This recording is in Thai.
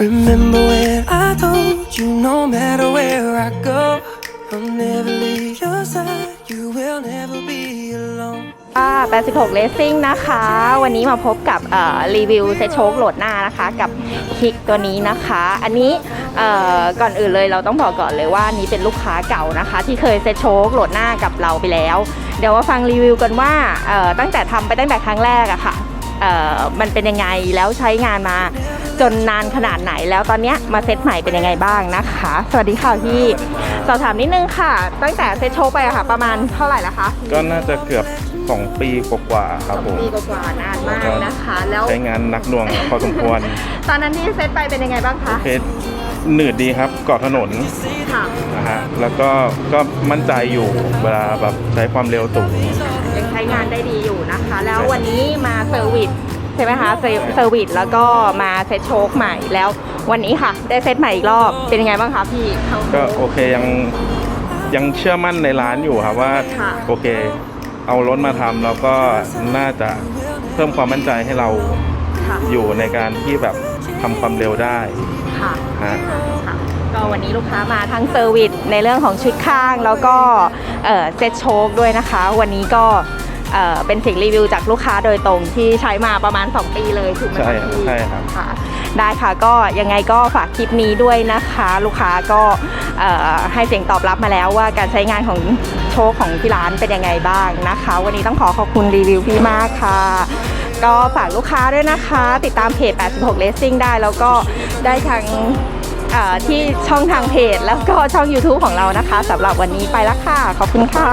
Remember when I told you no matter where I go, I'll never leave your side. You will never be alone. ค่ะ86 Racing นะคะ วันนี้มาพบกับรีวิวเซตโชคโหลดหน้านะคะ กับคิกตัวนี้นะคะ อันนี้ก่อนอื่นเลยเราต้องบอกก่อนเลยว่านี้เป็นลูกค้าเก่านะคะ ที่เคยเซตโชคโหลดหน้ากับเราไปแล้ว เดี๋ยวมาฟังรีวิวกันว่าตั้งแต่ทำไปตั้งแต่ครั้งแรกอะค่ะเอ่อมันเป็นยังไงแล้วใช้งานมา จนนานขนาดไหนแล้วตอนเนี้ยมาเซตใหม่เป็นยังไงบ้างนะคะ สวัสดีค่ะพี่สอบถามนิดนึงค่ะ ตั้งแต่เซตโชคไปอะค่ะ ประมาณเท่าไหร่ละคะก็น่าจะเกือบ 2 ปีกว่าๆครับผมปีกว่าๆนานมากนะคะ แล้วใช้งานหนักหน่วงพอสมควร ตอนนั้นที่เซตไปเป็นยังไงบ้างคะเพชรหนืดดีครับเกาะถนนค่ะนะฮะแล้วก็ก็มั่นใจอยู่เวลาแบบใช้ความเร็วสูงยังใช้งานได้ดีอยู่นะคะ แล้ววันนี้มาเซอร์วิสใช่ไหมคะเซเซอร์วิสแล้วก็มาเซตโชคใหม่แล้ว วันนี้ค่ะ ได้เซตใหม่อีกรอบเป็นยังไงบ้างคะพี่เขาก็โอเคยังยังเชื่อมั่นในร้านอยู่ครับว่าค่ะ โอเค เอารถมาทำแล้วก็น่าจะเพิ่มความมั่นใจให้เราค่ะอยู่ในการที่แบบทำความเร็วได้ค่ะ ฮะ ค่ะก็วันนี้ลูกค้ามาทั้งเซอร์วิสในเรื่องของชุดข้างแล้วก็เอ่อเซตโชคด้วยนะคะ วันนี้ก็ เอ่อเป็นเสียงรีวิวจากลูกค้าโดยตรงที่ใช้มาประมาณ 2 ปีเลยถูกไหมใช่คะพี่ใช่ครับ ค่ะได้ค่ะก็ยังไงก็ฝากคลิปนี้ด้วยนะคะ ลูกค้าก็เอ่อให้เสียงตอบรับมาแล้วว่าการใช้งานของโชคของที่ร้านเป็นยังไงบ้างนะคะ วันนี้ต้องขอขอบคุณรีวิวพี่มากค่ะ ก็ฝากลูกค้าด้วยนะคะ ติดตามเพจ 86 Racing ได้แล้วก็ได้ทางเอ่อที่ช่องทางเพจแล้วก็ช่อง YouTube ของเรานะคะสำหรับวันนี้ไปแล้วค่ะ ขอบคุณค่ะ